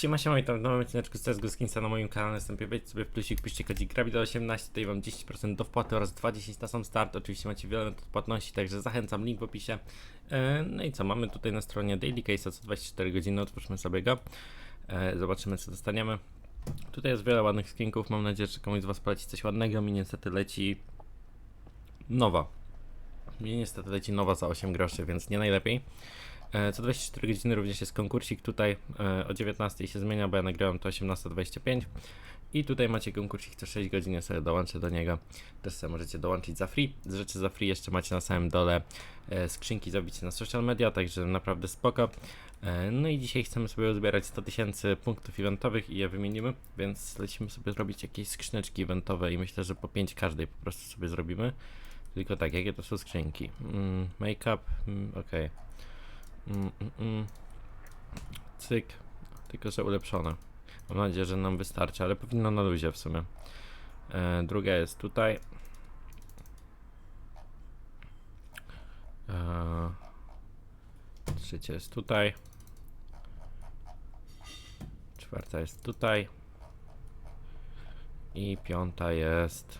Siema, siema, witam w nowym odcineczku z CSGO Skinsa na moim kanale. Następnie wejdźcie sobie w plusik, piszcie kodzik GRABIDO18, tutaj wam 10% do wpłaty oraz 20 na sam start. Oczywiście macie wiele metod także zachęcam, link w opisie. E, No i co, mamy tutaj na stronie Daily Case co 24 godziny, otwórzmy sobie go. E, Zobaczymy co dostaniemy. Tutaj jest wiele ładnych skinków, mam nadzieję, że komuś z was poleci coś ładnego. Mi niestety leci nowa. Mi niestety leci nowa za 8 groszy, więc nie najlepiej. E, Co 24 godziny również jest konkursik tutaj e, o 19 się zmienia, bo ja nagrałem to 18.25 i tutaj macie konkursik co 6 godzin, ja sobie dołączę do niego, też sobie możecie dołączyć za free. Z rzeczy za free jeszcze macie na samym dole e, skrzynki zabicie na social media, także naprawdę spoko. No i dzisiaj chcemy sobie uzbierać 100 tysięcy punktów eventowych i je wymienimy, więc lecimy sobie zrobić jakieś skrzyneczki eventowe i myślę, że po 5 każdej po prostu sobie zrobimy. Tylko tak, jakie to są skrzynki? Mm, make-up, mm, okej. Mm, mm, mm. Cyk. Tylko, że ulepszone. Mam nadzieję, że nam wystarczy, ale powinno na luzie w sumie. E, druga jest tutaj. E, trzecia jest tutaj. Czwarta jest tutaj. I piąta jest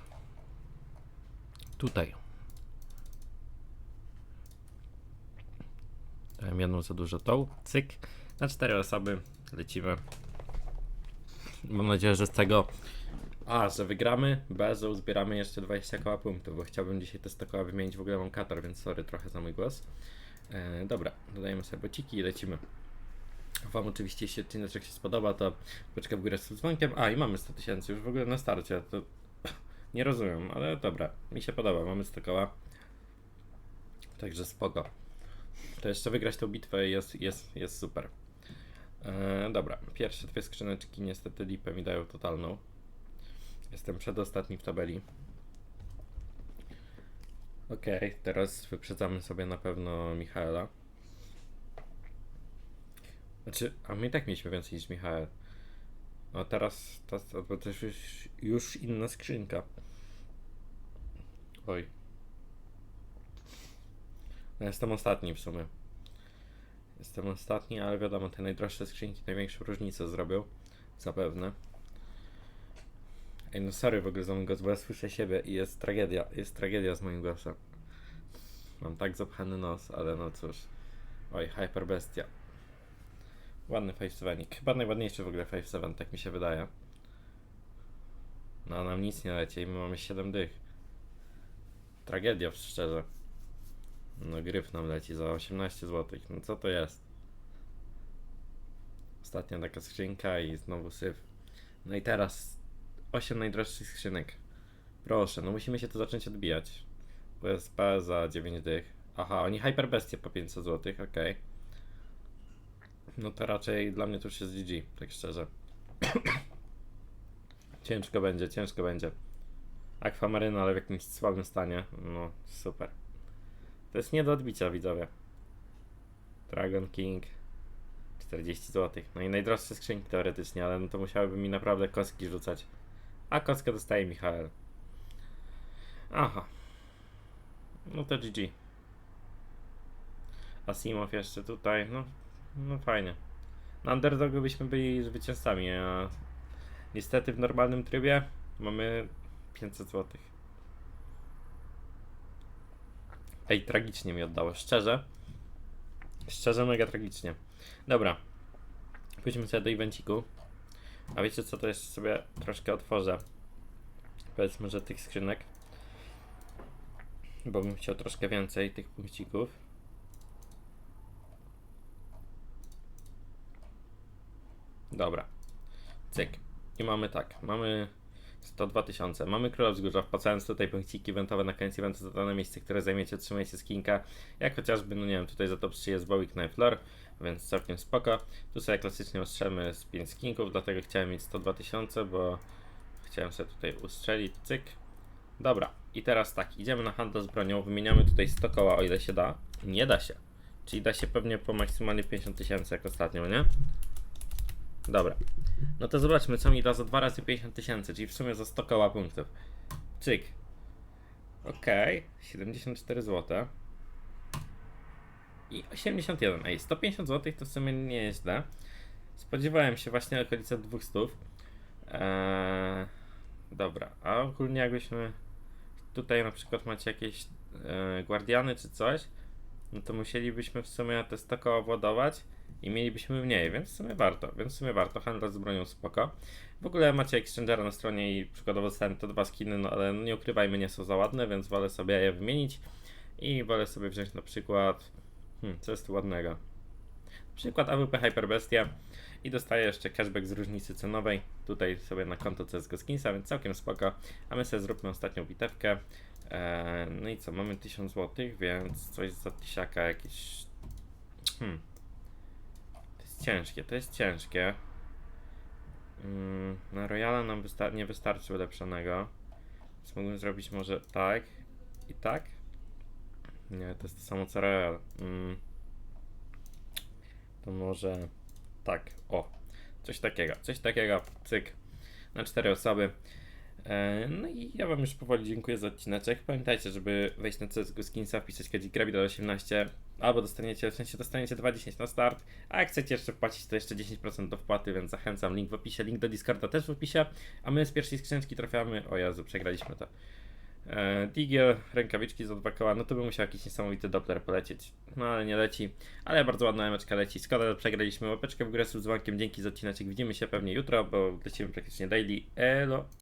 tutaj. Dałem jedną za dużo tą. Cyk. Na cztery osoby lecimy. Mam nadzieję, że z tego. A, że wygramy. B, że uzbieramy jeszcze 20 koła punktów, bo chciałbym dzisiaj te 100 koła wymienić. W ogóle mam katar, więc sorry trochę za mój głos. E, dobra, dodajemy sobie bociki i lecimy. Wam oczywiście, jeśli odcinek się spodoba, to beczka w górę z dzwonkiem. A, i mamy 100 tysięcy już w ogóle na starcie. To nie rozumiem, ale dobra. Mi się podoba, mamy 100 koła. Także spoko. To jeszcze wygrać tą bitwę jest, jest, jest super. E, dobra, pierwsze dwie skrzyneczki niestety lipę mi dają totalną. Jestem przedostatni w tabeli. Okej, teraz wyprzedzamy sobie na pewno Michaela. Znaczy, a my i tak mieliśmy więcej niż Michael. A teraz, to, to, to też już inna skrzynka. Oj. No, jestem ostatni w sumie. Jestem ostatni, ale wiadomo, te najdroższe skrzynki największą różnicę zrobią. Zapewne. Ej, no sorry w ogóle za mój głos, bo ja słyszę siebie i jest tragedia. Jest tragedia z moim głosem. Mam tak zapchany nos, ale no cóż. Oj, hyperbestia. Ładny 5-7. Chyba najładniejszy w ogóle 5-7, tak mi się wydaje. No, nam nic nie leci i my mamy 7 dych. Tragedia, szczerze. No gryf nam leci za 18 zł. No co to jest? Ostatnia taka skrzynka i znowu syf. No i teraz 8 najdroższych skrzynek. Proszę, no musimy się to zacząć odbijać. USP za 9 dych. Aha, oni hyperbestie po 500 zł, okej. No to raczej dla mnie to już jest GG, tak szczerze. ciężko będzie, ciężko będzie. Akwamaryna, ale w jakimś słabym stanie. No, super. To jest nie do odbicia, widzowie. Dragon King 40 zł. No i najdroższe skrzynki teoretycznie, ale no to musiałyby mi naprawdę kostki rzucać. A kostkę dostaje Michael. Aha. No to GG. Asimow jeszcze tutaj, no, no fajnie. Na underdogu byśmy byli zwycięzcami, a niestety w normalnym trybie mamy 500 złotych. Ej, tragicznie mi oddało, szczerze. Szczerze, mega tragicznie. Dobra. Pójdźmy sobie do evenciku. A wiecie co, to jeszcze sobie troszkę otworzę. Powiedzmy, że tych skrzynek. Bo bym chciał troszkę więcej tych punkcików. Dobra. Cyk. I mamy tak. Mamy 102 tysiące. Mamy Króla Wzgórza, wpłacając tutaj punkciki eventowe na koniec eventu za dane miejsce, które zajmiecie, otrzymajcie skinka. Jak chociażby, no nie wiem, tutaj za top 3 jest Bowick Knife Lore, więc całkiem spoko. Tu sobie klasycznie ustrzelmy z 5 skinków, dlatego chciałem mieć 102 tysiące, bo chciałem sobie tutaj ustrzelić, cyk. Dobra, i teraz tak, idziemy na handel z bronią, wymieniamy tutaj 100 koła, o ile się da. Nie da się. Czyli da się pewnie po maksymalnie 50 tysięcy, jak ostatnio, nie? Dobra. No to zobaczmy, co mi da za 2 razy 50 tysięcy, czyli w sumie za 100 koła punktów. Cyk. Okej, 74 zł. I 81. Ej, 150 zł to w sumie nie jest źle. Spodziewałem się właśnie okolice 200. Eee, dobra, a ogólnie jakbyśmy tutaj na przykład macie jakieś e, guardiany czy coś, no to musielibyśmy w sumie te 100 koła władować i mielibyśmy mniej, więc w sumie warto, więc w sumie warto, handlarz z bronią spoko. W ogóle macie Exchangera na stronie i przykładowo dostałem te dwa skiny, no ale no nie ukrywajmy, nie są za ładne, więc wolę sobie je wymienić i wolę sobie wziąć na przykład, hmm, co jest tu ładnego? Na przykład AWP Hyperbestia i dostaję jeszcze cashback z różnicy cenowej, tutaj sobie na konto CSGO Skinsa, więc całkiem spoko, a my sobie zróbmy ostatnią bitewkę. Eee, no i co, mamy 1000 zł, więc coś za tysiaka jakieś. Hmm. Ciężkie, to jest ciężkie. Mm, na Royala nam nie wystarczy ulepszonego. Więc mógłbym zrobić może tak i tak. Nie, to jest to samo co Royal. Mm. To może tak, o. Coś takiego, coś takiego, cyk. Na cztery osoby. E, No i ja wam już powoli dziękuję za odcineczek. Pamiętajcie, żeby wejść na CSGO Skinsa, wpisać kodzik Grabidol 18 albo dostaniecie, w sensie dostaniecie 2,10 na start, a jak chcecie jeszcze wpłacić, to jeszcze 10% do wpłaty, więc zachęcam, link w opisie, link do Discorda też w opisie, a my z pierwszej skrzynki trafiamy, o Jezu, przegraliśmy to. E, Digiel, rękawiczki za dwa koła, no to by musiał jakiś niesamowity Doppler polecieć. No ale nie leci, ale bardzo ładna emeczka leci. Szkoda, że przegraliśmy łapeczkę w górę z dzwonkiem. Dzięki za odcineczek. Widzimy się pewnie jutro, bo lecimy praktycznie daily. Elo.